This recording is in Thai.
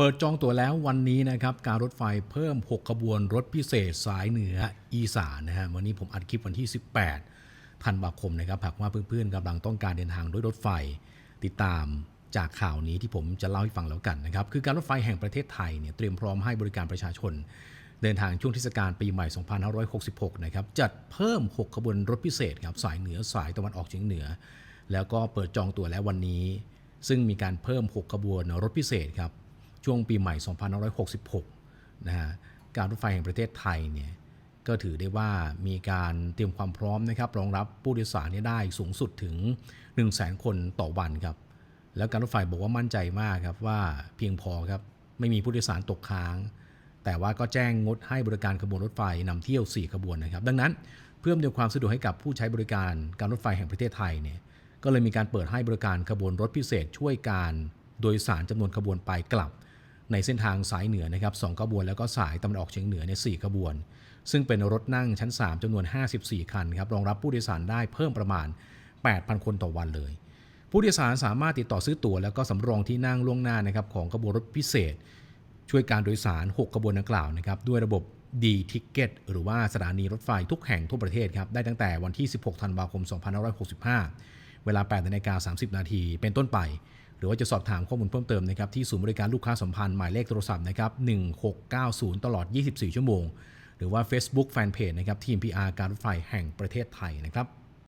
เปิดจองตั๋วแล้ววันนี้นะครับ การรถไฟเพิ่ม 6 ขบวนรถพิเศษสายเหนืออีสานนะฮะวันนี้ผมอัดคลิปวันที่ 18ธันวาคมนะครับหากว่าเพื่อนๆกำลังต้องการเดินทางด้วยรถไฟ ติดตามจากข่าวนี้ที่ผมจะเล่าให้ฟังแล้วกันนะครับ คือการรถไฟแห่งประเทศไทยเนี่ยเตรียมพร้อมให้บริการประชาชน เดินทางช่วงเทศกาลปีใหม่ 2566 นะครับจัดเพิ่ม 6 ขบวนรถพิเศษครับสายเหนือสายตะวันออกเฉียงเหนือ แล้วก็เปิดจองตั๋วแล้ววันนี้ ซึ่งมีการเพิ่ม 6 ขบวนรถพิเศษครับ ช่วงปีใหม่ 2566 นะฮะ การรถไฟแห่งประเทศไทยเนี่ยก็ถือได้ว่ามีการเตรียมความพร้อมนะครับรองรับผู้โดยสารนี่ได้สูงสุดถึง 1 0 0 0 0แคนต่อวันครับ แล้วการรถไฟบอกว่ามั่นใจมากครับว่าเพียงพอครับไม่มีผู้โดยสารตกค้าง แต่ว่าก็แจ้งงดให้บริการขบวนรถไฟนำเที่ยว 4 ขบวนนะครับ ดังนั้นเพื่ออำนวยความสะดวกให้กับผู้ใช้บริการการรถไฟแห่งประเทศไทยเนี่ยก็เลยมีการเปิดให้บริการขบวนรถพิเศษช่วยการโดยสารจำนวนขบวนไปกลับ ในเส้นทางสายเหนือนะครับสองขบวน แล้วก็สายตะวันออกเฉียงเหนือในย4ขบวน ซึ่งเป็นรถนั่งชั้น 3จำนวน 54 คันครับรองรับผู้โดยสารได้เพิ่มประมาณ 8,000 คนต่อวันเลย ผู้โดยสารสามารถติดต่อซื้อตั๋วแล้วก็สำรองที่นั่งล่วงหน้านะครับของขบวนรถพิเศษ ช่วยการโดยสาร 6 ขบวนดังกล่าวนะครับด้วยระบบ D-Ticket หรือว่าสถานีรถไฟทุกแห่งทั่วประเทศครับได้ตั้งแต่วันที่ 16 ธันวาคม 2565 เวลา8นาฬิกา30 นาทีเป็นต้นไป หรือว่าจะสอบถามข้อมูลเพิ่มเติมนะครับที่ศูนย์บริการลูกค้าสัมพันธ์หมายเลขโทรศัพท์นะครับ1690 ตลอด 24 ชั่วโมง หรือว่า Facebook Fanpage นะครับทีม PR การรถไฟแห่งประเทศไทยนะครับ